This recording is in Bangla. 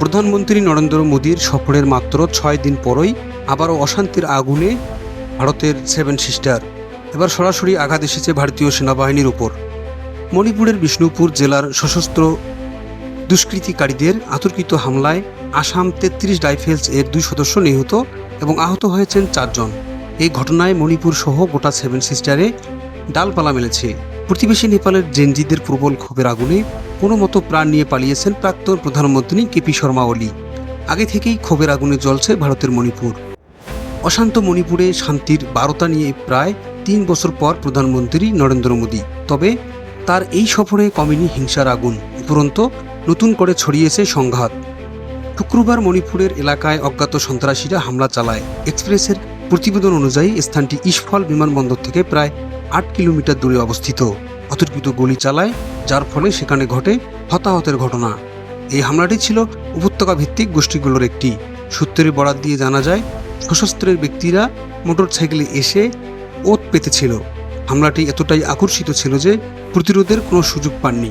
প্রধানমন্ত্রী নরেন্দ্র মোদীর সফরের মাত্র ছয় দিন পরই আবারও অশান্তির আগুনে ভারতের সেভেন সিস্টার। এবার সরাসরি আঘাত এসেছে ভারতীয় সেনাবাহিনীর উপর। মণিপুরের বিষ্ণুপুর জেলার সশস্ত্র দুষ্কৃতিকারীদের আতর্কিত হামলায় আসাম তেত্রিশ রাইফেলস এর দুই সদস্য নিহত এবং আহত হয়েছেন চারজন। এই ঘটনায় মণিপুর সহ গোটা সেভেন সিস্টারে ডালপালা মেলেছে। প্রতিবেশী নেপালের জেনজিদের প্রবল ক্ষোভের আগুনে কোনো মতো প্রাণ নিয়ে পালিয়েছেন প্রাক্তন প্রধানমন্ত্রী কেপি শর্মা ওলি। আগে থেকেই ক্ষোভের আগুনে জ্বলছে ভারতের মণিপুর। অশান্ত মণিপুরে শান্তির বারতা নিয়ে প্রায় তিন বছর পর প্রধানমন্ত্রী নরেন্দ্র মোদী। তবে তার এই সফরে কমেনি হিংসার আগুন, উপরন্ত নতুন করে ছড়িয়েছে সংঘাত। শুক্রবার মণিপুরের এলাকায় অজ্ঞাত সন্ত্রাসীরা হামলা চালায়। এক্সপ্রেসের প্রতিবেদন অনুযায়ী স্থানটি ইস্ফল বিমানবন্দর থেকে প্রায় আট কিলোমিটার দূরে অবস্থিত। অতর্কিত গুলি চালায়, যার ফলে সেখানে ঘটে হতাহতের ঘটনা। এই হামলাটি ছিল উপত্যকা ভিত্তিক গোষ্ঠীগুলোর একটি। সূত্রের বরাত দিয়ে জানা যায়, সশস্ত্রের ব্যক্তিরা মোটর সাইকেলে এসে ওত পেতেছিল। হামলাটি এতটাই আকর্ষিত ছিল যে প্রতিরোধের কোনো সুযোগ পাননি।